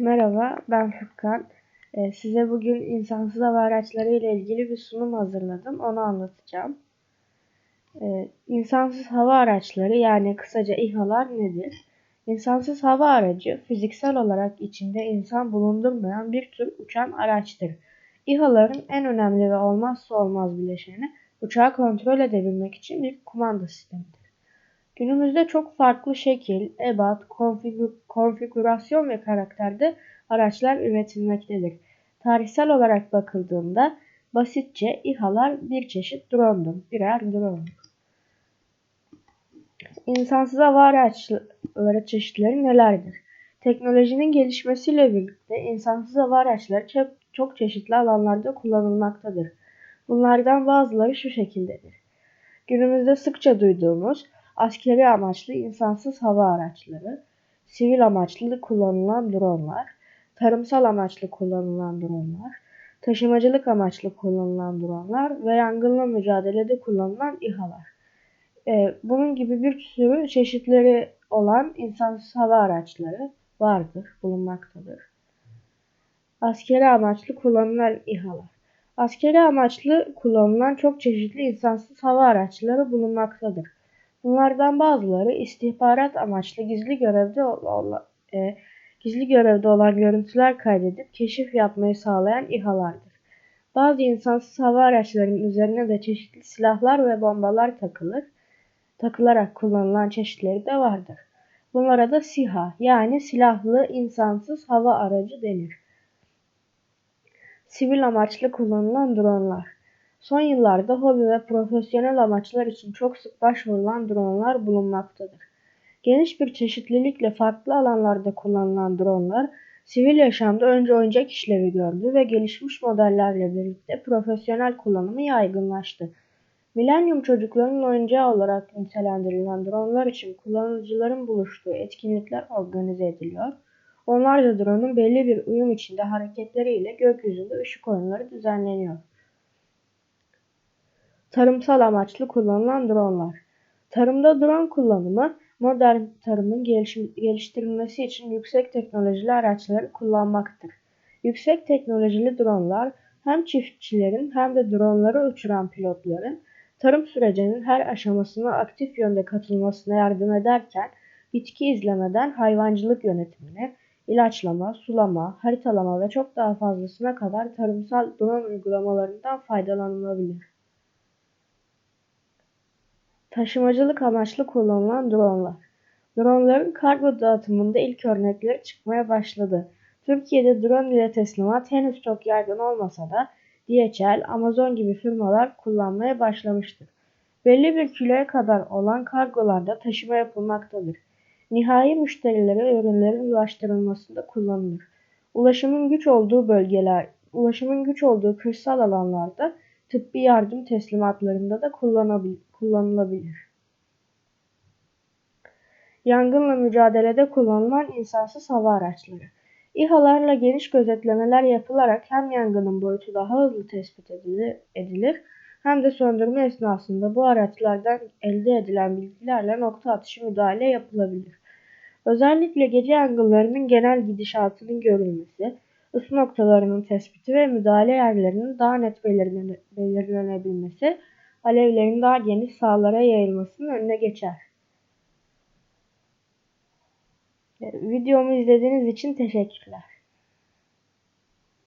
Merhaba, ben Furkan. Ee, size bugün insansız hava araçları ile ilgili bir sunum hazırladım. Onu anlatacağım. Ee, insansız hava araçları yani kısaca İHA'lar nedir? İnsansız hava aracı fiziksel olarak içinde insan bulundurmayan bir tür uçan araçtır. İHA'ların en önemli ve olmazsa olmaz bileşeni uçağı kontrol edebilmek için bir kumanda sistemidir. Günümüzde çok farklı şekil, ebat, konfigür, konfigürasyon ve karakterde araçlar üretilmektedir. Tarihsel olarak bakıldığında basitçe İHA'lar bir çeşit drone'dur, birer drone. İnsansız hava araçları çeşitleri nelerdir? Teknolojinin gelişmesiyle birlikte insansız hava araçları çok çeşitli alanlarda kullanılmaktadır. Bunlardan bazıları şu şekildedir. Günümüzde sıkça duyduğumuz askeri amaçlı insansız hava araçları, sivil amaçlı kullanılan dronlar, tarımsal amaçlı kullanılan dronlar, taşımacılık amaçlı kullanılan dronlar ve yangınla mücadelede kullanılan İHA'lar. Ee, bunun gibi bir sürü çeşitleri olan insansız hava araçları vardır, bulunmaktadır. Askeri amaçlı kullanılan İHA'lar. Askeri amaçlı kullanılan çok çeşitli insansız hava araçları bulunmaktadır. Bunlardan bazıları istihbarat amaçlı gizli görevde olan, e, gizli görevde olan görüntüler kaydedip keşif yapmayı sağlayan İHA'lardır. Bazı insansız hava araçlarının üzerine de çeşitli silahlar ve bombalar takılır. Takılarak kullanılan çeşitleri de vardır. Bunlara da SİHA yani silahlı insansız hava aracı denir. Sivil amaçlı kullanılan dronlar. Son yıllarda hobi ve profesyonel amaçlar için çok sık başvurulan dronlar bulunmaktadır. Geniş bir çeşitlilikle farklı alanlarda kullanılan dronlar, sivil yaşamda önce oyuncak işlevi gördü ve gelişmiş modellerle birlikte profesyonel kullanımı yaygınlaştı. Milenyum çocuklarının oyuncağı olarak nitelendirilen dronlar için kullanıcıların buluştuğu etkinlikler organize ediliyor. Onlarca drone'un belli bir uyum içinde hareketleriyle gökyüzünde ışık oyunları düzenleniyor. Tarımsal amaçlı kullanılan dronlar. Tarımda drone kullanımı modern tarımın geliştirilmesi için yüksek teknolojili araçları kullanmaktır. Yüksek teknolojili dronlar hem çiftçilerin hem de dronları uçuran pilotların tarım sürecinin her aşamasına aktif yönde katılmasına yardım ederken bitki izlemeden hayvancılık yönetimine, ilaçlama, sulama, haritalama ve çok daha fazlasına kadar tarımsal drone uygulamalarından faydalanılabilir. Taşımacılık amaçlı kullanılan dronlar. Dronların kargo dağıtımında ilk örnekleri çıkmaya başladı. Türkiye'de drone ile teslimat henüz çok yaygın olmasa da DHL, Amazon gibi firmalar kullanmaya başlamıştır. Belli bir kiloya kadar olan kargolarda taşıma yapılmaktadır. Nihai müşterilere ürünlerin ulaştırılmasında kullanılır. Ulaşımın güç olduğu bölgeler, ulaşımın güç olduğu kırsal alanlarda tıbbi yardım teslimatlarında da kullanılabilir. Yangınla mücadelede kullanılan insansız hava araçları. İHA'larla geniş gözetlemeler yapılarak hem yangının boyutu daha hızlı tespit edilir, hem de söndürme esnasında bu araçlardan elde edilen bilgilerle nokta atışı müdahale yapılabilir. Özellikle gece yangınlarının genel gidişatının görülmesi, ısı noktalarının tespiti ve müdahale yerlerinin daha net belirlenebilmesi alevlerin daha geniş sahalara yayılmasının önüne geçer. Videomu izlediğiniz için teşekkürler.